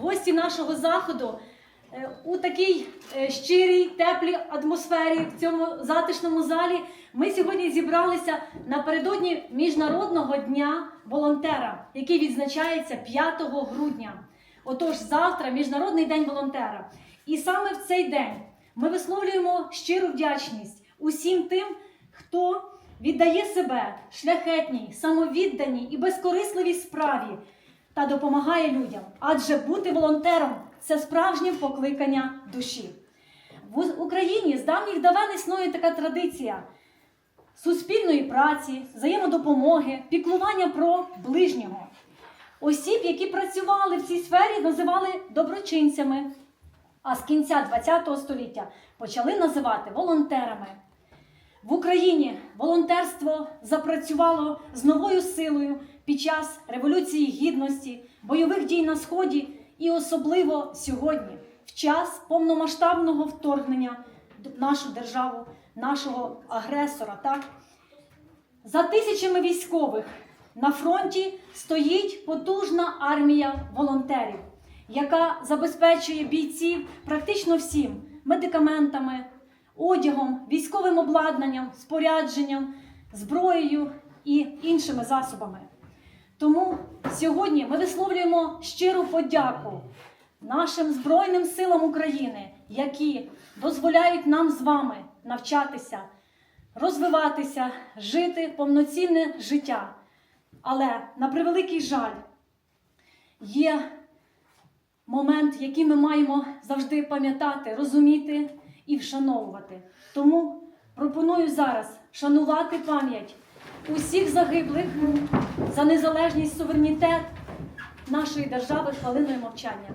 гості нашого заходу. Е, У такій е, щирій, теплій атмосфері в цьому затишному залі ми сьогодні зібралися напередодні Міжнародного дня волонтера, який відзначається 5 грудня. Отож, завтра Міжнародний день волонтера. І саме в цей день ми висловлюємо щиру вдячність усім тим, хто віддає себе шляхетній, самовідданій і безкорисливій справі та допомагає людям. Адже бути волонтером це справжнє покликання душі. В Україні з давніх давен існує така традиція суспільної праці, взаємодопомоги, піклування про ближнього. Осіб, які працювали в цій сфері, називали доброчинцями, а з кінця ХХ століття почали називати волонтерами. В Україні волонтерство запрацювало з новою силою під час Революції Гідності, бойових дій на Сході і особливо сьогодні, в час повномасштабного вторгнення в нашу державу, нашого агресора. Так? За тисячами військових на фронті стоїть потужна армія волонтерів, яка забезпечує бійців практично всім медикаментами, одягом, військовим обладнанням, спорядженням, зброєю і іншими засобами. Тому сьогодні ми висловлюємо щиру подяку нашим Збройним силам України, які дозволяють нам з вами навчатися, розвиватися, жити повноцінне життя. Але на превеликий жаль, є момент, який ми маємо завжди пам'ятати, розуміти і вшановувати. Тому пропоную зараз вшанувати пам'ять усіх загиблих за незалежність, суверенітет нашої держави хвилиною мовчання.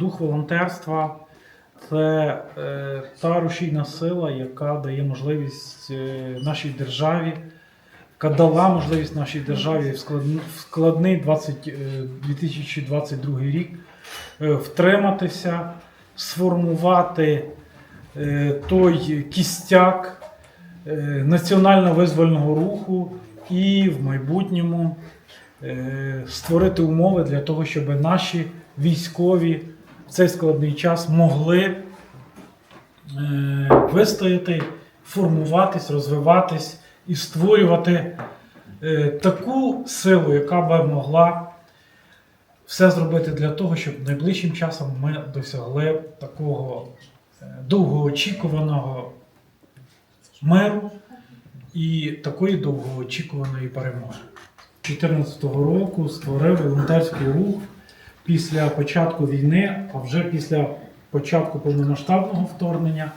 Дух волонтерства це е, та рушійна сила, яка дає можливість е, нашій державі, яка дала можливість нашій державі в складний, в складний 20, е, 2022 рік е, втриматися, сформувати той кістяк національно-визвольного руху і в майбутньому створити умови для того, щоб наші військові цей складний час могли е, вистояти, формуватись, розвиватись і створювати е, таку силу, яка би могла все зробити для того, щоб найближчим часом ми досягли такого е, довгоочікуваного миру і такої довгоочікуваної перемоги. 2014 року створив волонтерський рух після початку війни, а вже після початку повномасштабного вторгнення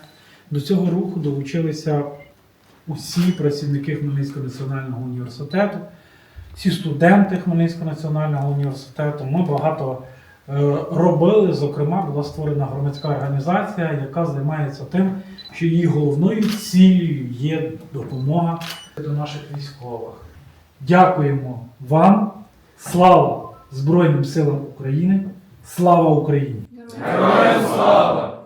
до цього руху долучилися усі працівники Хмельницького національного університету, всі студенти Хмельницького національного університету. Ми багато е, робили. Зокрема, була створена громадська організація, яка займається тим, що її головною цілею є допомога до наших військових. Дякуємо вам. Слава Збройним силам України! Слава Україні! Героям слава!